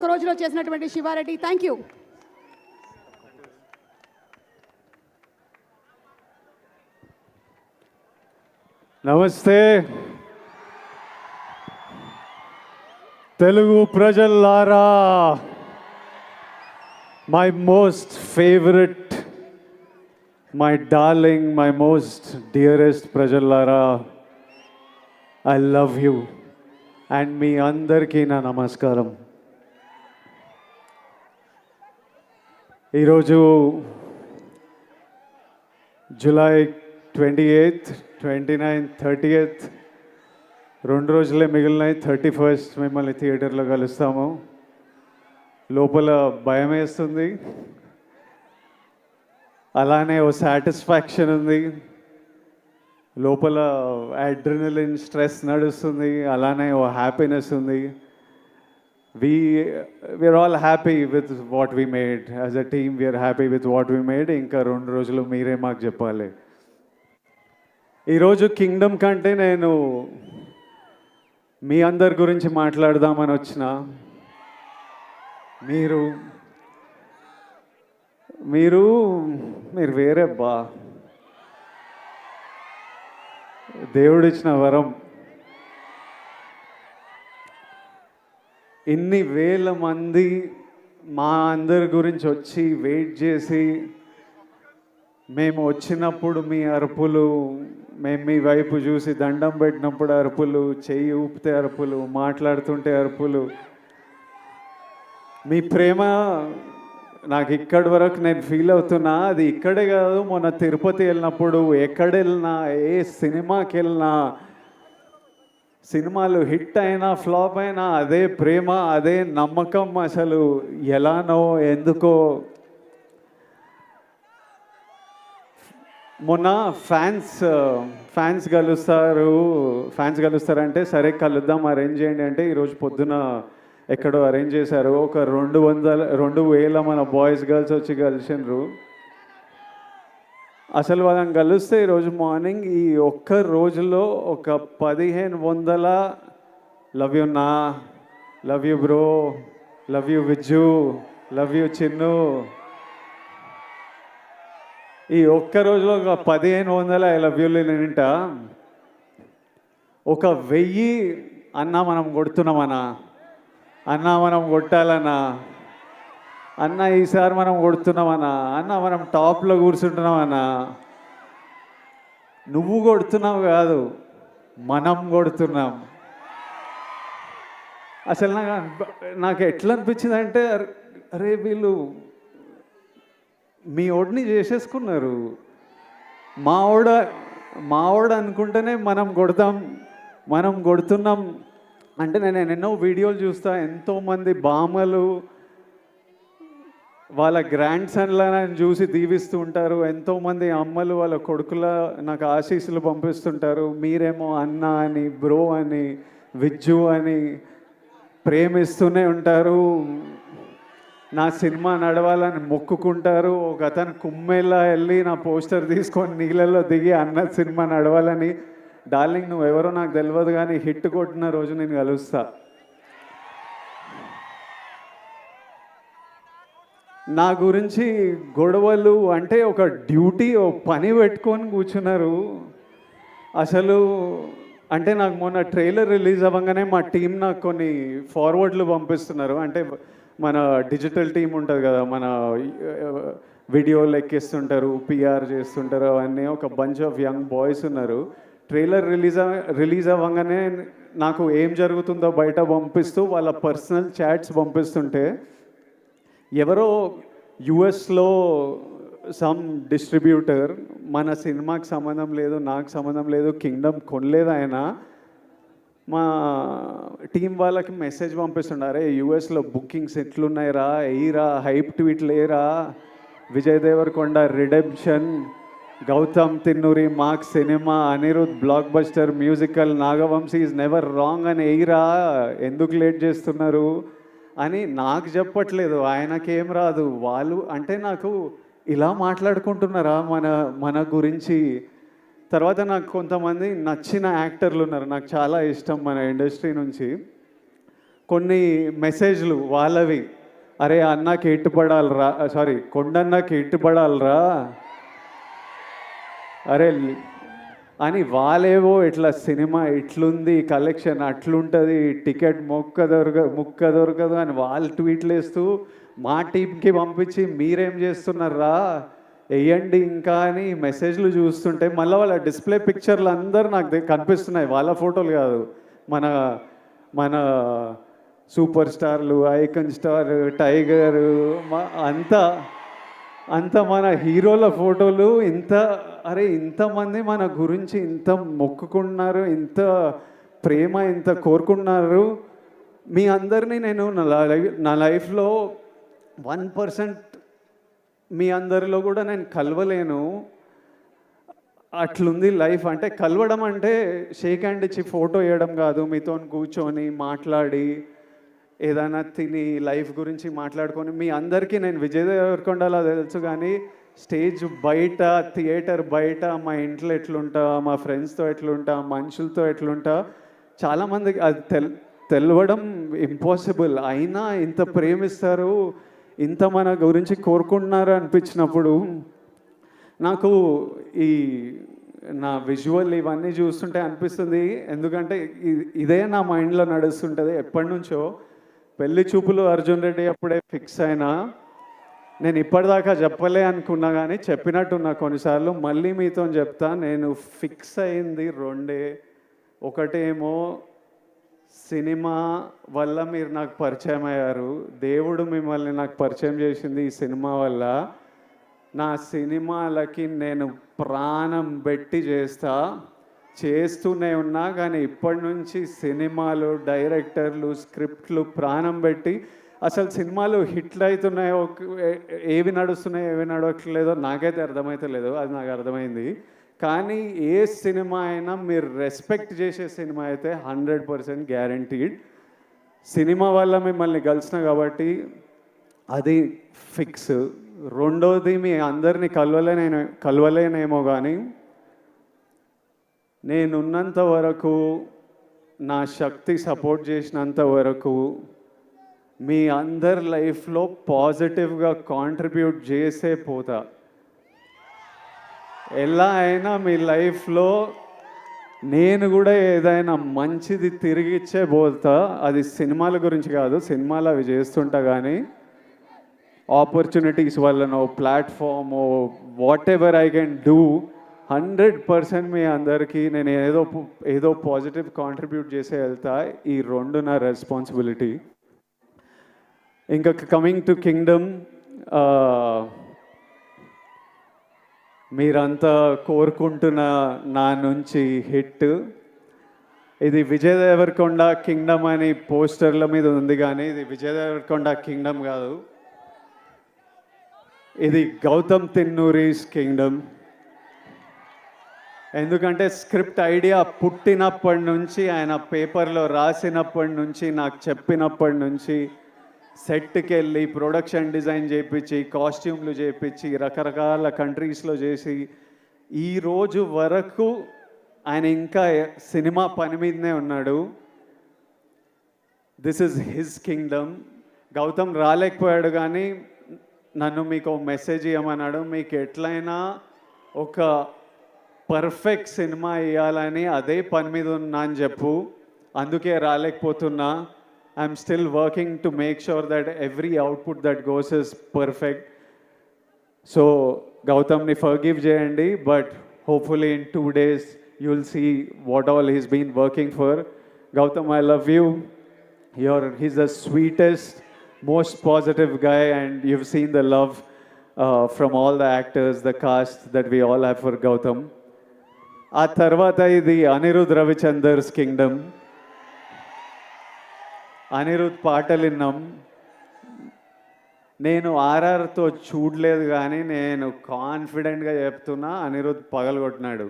ఒక రోజులో చేసినటువంటి శివారెడ్డి థ్యాంక్ యూ నమస్తే. Telugu ప్రజల్లారా my most favourite my darling my most dearest ప్రజల్లారా I love you and మీ అందరికీ నా నమస్కారం. ఈరోజు July twenty eighth twenty nine thirty eighth రెండు రోజులే మిగిలినాయి. థర్టీ ఫస్ట్ మిమ్మల్ని థియేటర్లో కలుస్తాము. లోపల భయం వేస్తుంది. అలానే ఓ సాటిస్ఫాక్షన్ ఉంది. లోపల అడ్రినలిన్ స్ట్రెస్ నడుస్తుంది. అలానే ఓ హ్యాపీనెస్ ఉంది. We we're all happy with what we made. As a team we are happy with what we made. ఇంకా రెండు రోజులు మీరే మాకు చెప్పాలి. ఈరోజు కింగ్డమ్ కంటే నేను మీ అందరి గురించి మాట్లాడదామని వచ్చిన మీరు మీరు మీరు వేరే బా దేవుడిచ్చిన వరం. ఇన్ని వేల మంది మా అందరి గురించి వచ్చి వెయిట్ చేసి మేము వచ్చినప్పుడు మీ అరుపులు మేము మీ వైపు చూసి దండం పెట్టినప్పుడు అరుపులు చెయ్యి ఊపితే అరుపులు మాట్లాడుతుంటే అరుపులు. మీ ప్రేమ నాకు ఇక్కడి వరకు నేను ఫీల్ అవుతున్నా. అది ఇక్కడే కాదు మొన్న తిరుపతి వెళ్ళినప్పుడు ఎక్కడ వెళ్ళినా ఏ సినిమాకి వెళ్ళినా సినిమాలు హిట్ అయినా ఫ్లాప్ అయినా అదే ప్రేమ అదే నమ్మకం అసలు ఎలానో ఎందుకో. మొన్న ఫ్యాన్స్ ఫ్యాన్స్ కలుస్తారు ఫ్యాన్స్ కలుస్తారంటే సరే కలుద్దాం అరేంజ్ చేయండి అంటే ఈరోజు పొద్దున ఎక్కడో అరేంజ్ చేశారు. ఒక రెండు వందల రెండు వేల మన బాయ్స్ గర్ల్స్ వచ్చి కలిసినారు అసలు వాళ్ళని కలిస్తే ఈరోజు మార్నింగ్ ఈ ఒక్క రోజులో ఒక పదిహేను వందల లవ్ యూ నా love you bro love you Vijju love you Chinnu. ఈ ఒక్క రోజులో ఒక పదిహేను వందల ఐ లవ్ యూలు నింట ఒక వెయ్యి అన్నా మనం కొడుతున్నామన్నా అన్నా మనం కొట్టాలన్నా అన్న ఈసారి మనం కొడుతున్నామన్నా? అన్న మనం టాప్లో కూర్చుంటున్నామన్నా? నువ్వు కొడుతున్నావు కాదు మనం కొడుతున్నాం. అసలు నాకు నాకు ఎట్లా అనిపించింది అంటే అరే వీళ్ళు మీ ఓడిని చేసేసుకున్నారు. మా ఓడ మా ఓడ అనుకుంటేనే మనం కొడతాం మనం కొడుతున్నాం. అంటే నేను ఎన్నో వీడియోలు చూస్తా ఎంతోమంది బామలు వాళ్ళ గ్రాండ్ సన్లను చూసి దీవిస్తూ ఉంటారు. ఎంతోమంది అమ్మలు వాళ్ళ కొడుకుల నాకు ఆశీస్సులు పంపిస్తుంటారు. మీరేమో అన్న అని బ్రో అని విజ్జు అని ప్రేమిస్తూనే ఉంటారు. నా సినిమా నడవాలని మొక్కుకుంటారు. ఒక అతను కుమ్మెల్లా వెళ్ళి నా పోస్టర్ తీసుకొని నీళ్ళల్లో దిగి అన్న సినిమా నడవాలని. డార్లింగ్ నువ్వు ఎవరో నాకు తెలియదు కానీ హిట్ కొట్టిన రోజు నేను కలుస్తా. నా గురించి గొడవలు అంటే ఒక డ్యూటీ ఓ పని పెట్టుకొని కూర్చున్నారు. అసలు అంటే నాకు మొన్న ట్రైలర్ రిలీజ్ అవ్వగానే మా టీం నాకు కొన్ని ఫార్వర్డ్లు పంపిస్తున్నారు. అంటే మన డిజిటల్ టీం ఉంటుంది కదా మన వీడియోలు ఎక్కిస్తుంటారు పిఆర్ చేస్తుంటారు అవన్నీ ఒక బంచ్ ఆఫ్ యంగ్ బాయ్స్ ఉన్నారు. ట్రైలర్ రిలీజ్ రిలీజ్ అవ్వగానే నాకు ఏం జరుగుతుందో బయట పంపిస్తూ వాళ్ళ పర్సనల్ చాట్స్ పంపిస్తుంటే ఎవరో యుఎస్లో సమ్ డిస్ట్రిబ్యూటర్ మన సినిమాకి సంబంధం లేదు నాకు సంబంధం లేదు కింగ్డమ్ కొనలేదు ఆయన. మా టీం వాళ్ళకి మెసేజ్ పంపిస్తుండారే యుఎస్లో బుకింగ్స్ ఎట్లున్నాయిరా ఎయిరా హైప్ ట్వీట్ లేరా? Vijay Deverakonda redemption Gautam Tinnanuri mark cinema Anirudh blockbuster musical Nagavamsi is never wrong అని ఎయిరా ఎందుకు లేట్ చేస్తున్నారు? అని నాకు చెప్పట్లేదు. ఆయనకేం రాదు. వాళ్ళు అంటే నాకు ఇలా మాట్లాడుకుంటున్నారా మన మన గురించి? తర్వాత నాకు కొంతమంది నచ్చిన యాక్టర్లు ఉన్నారు. నాకు చాలా ఇష్టం మన ఇండస్ట్రీ నుంచి. కొన్ని మెసేజ్లు వాళ్ళవి. అరే అన్నకి ఎట్టుపడాలరా? సారీ కొండన్నకి ఎట్టుపడాలరా? అరే అని వాళ్ళేవో ఇట్లా సినిమా ఇట్లుంది కలెక్షన్ అట్లుంటుంది టికెట్ మొక్క దొరక ముక్క దొరకదు అని వాళ్ళు ట్వీట్లు వేస్తూ మా టీంకి పంపించి మీరేం చేస్తున్నారా? వేయండి ఇంకా అని మెసేజ్లు చూస్తుంటే మళ్ళీ వాళ్ళ డిస్ప్లే పిక్చర్లు అందరూ నాకు కనిపిస్తున్నాయి. వాళ్ళ ఫోటోలు కాదు. మన మన సూపర్ స్టార్లు ఐకన్ స్టార్ టైగర్ అంతా అంత మన హీరోల ఫోటోలు ఇంత అరే ఇంతమంది మన గురించి ఇంత మొక్కుకున్నారు ఇంత ప్రేమ ఇంత కోరుకున్నారు. మీ అందరినీ నేను నా లైఫ్ నా లైఫ్లో వన్ పర్సెంట్ మీ అందరిలో కూడా నేను కలవలేను. అట్లుంది లైఫ్. అంటే కలవడం అంటే షేక్ హ్యాండ్ ఇచ్చి ఫోటో వేయడం కాదు. మీతో కూర్చొని మాట్లాడి ఏదైనా తిని లైఫ్ గురించి మాట్లాడుకొని మీ అందరికీ నేను విజయ్ దేవరకొండలా తెలుసు కానీ స్టేజ్ బయట థియేటర్ బయట మా ఇంట్లో ఎట్లుంటా మా ఫ్రెండ్స్తో ఎట్లుంటా మనుషులతో ఎట్లుంటా చాలామందికి అది తెల్ తెలవడం ఇంపాసిబుల్. అయినా ఇంత ప్రేమిస్తారు ఇంత మన గురించి కోరుకుంటున్నారు అనిపించినప్పుడు నాకు ఈ నా విజువల్ ఇవన్నీ చూస్తుంటే అనిపిస్తుంది. ఎందుకంటే ఇ- ఇదే నా మైండ్లో నడుస్తుంటుంది ఎప్పటి నుంచో పెళ్ళి చూపులు అర్జున్ రెడ్డి అప్పుడే ఫిక్స్ అయినా నేను ఇప్పటిదాకా చెప్పలే అనుకున్నా కానీ చెప్పినట్టున్నా కొన్నిసార్లు మళ్ళీ మీతో చెప్తా నేను ఫిక్స్ అయింది రెండే. ఒకటేమో సినిమా వల్ల మీరు నాకు పరిచయం అయ్యారు దేవుడు మిమ్మల్ని నాకు పరిచయం చేసింది ఈ సినిమా వల్ల. నా సినిమాలకి నేను ప్రాణం పెట్టి చేస్తా. చేస్తూనే ఉన్నా కానీ ఇప్పటి నుంచి సినిమాలు డైరెక్టర్లు స్క్రిప్ట్లు ప్రాణం పెట్టి అసలు సినిమాలు హిట్లు అవుతున్నాయో ఏ- ఏవి నడుస్తున్నాయో ఏవి నడవట్లేదో నాకైతే అర్థమవుతలేదు అది నాకు అర్థమైంది. కానీ ఏ సినిమా అయినా మీరు రెస్పెక్ట్ చేసే సినిమా అయితే హండ్రెడ్ పర్సెంట్ గ్యారంటీడ్. సినిమా వల్ల మిమ్మల్ని కలిసిన కాబట్టి అది ఫిక్స్. రెండోది మీ అందరినీ కలవలేనే కలవలేనేమో కానీ నేనున్నంత వరకు నా శక్తి సపోర్ట్ చేసినంత వరకు మీ అందరి లైఫ్లో పాజిటివ్గా కాంట్రిబ్యూట్ చేసే పోతా. ఎలా అయినా మీ లైఫ్లో నేను కూడా ఏదైనా మంచిది తిరిగిచ్చే పోతా అది సినిమాల గురించి కాదు సినిమాలు అవి చేస్తుంటా కానీ ఆపర్చునిటీస్ వల్లనో platform whatever I can do hundred percent మీ అందరికీ నేను ఏదో ఏదో పాజిటివ్ కాంట్రిబ్యూట్ చేసే వెళ్తా ఈ రెండు నా రెస్పాన్సిబిలిటీ. ఇంకా కమింగ్ టు కింగ్డమ్ మీరంతా కోరుకుంటున్న నా నుంచి హిట్. ఇది విజయ్ దేవరకొండ కింగ్డమ్ అని పోస్టర్ల మీద ఉంది కానీ ఇది విజయ్ దేవరకొండ కింగ్డమ్ కాదు. ఇది గౌతమ్ తిన్నూరీస్ కింగ్డమ్. ఎందుకంటే స్క్రిప్ట్ ఐడియా పుట్టినప్పటి నుంచి ఆయన పేపర్లో రాసినప్పటి నుంచి నాకు చెప్పినప్పటి నుంచి సెట్కి వెళ్ళి ప్రొడక్షన్ డిజైన్ చేయించి కాస్ట్యూమ్లు చేయించి రకరకాల కంట్రీస్లో చేసి ఈ రోజు వరకు ఆయన ఇంకా సినిమా పని మీదనే ఉన్నాడు. This is his kingdom Gautam రాలేకపోయాడు కానీ నన్ను మీకు మెసేజ్ ఇవ్వమన్నాడు మీకు ఎట్లయినా ఒక పర్ఫెక్ట్ సినిమా ఇవ్వాలని అదే పని మీద ఉన్నా అని చెప్పు. అందుకే రాలేకపోతున్నా. I'm still working to make sure that every output that goes is perfect so గౌతమ్ని forgive చేయండి but hopefully in two days you will see what all he's been working for Gautam I love you your he's the sweetest most positive guy and you've seen the love from from all the the cast that we all have for Gautam ఆ తర్వాత ఇది Anirudh రవిచందర్స్ Kingdom. Anirudh పాటలు విన్నాం నేను ఆర్ఆర్తో చూడలేదు కానీ నేను కాన్ఫిడెంట్గా చెప్తున్నా అనిరుద్ పగలగొట్టినాడు.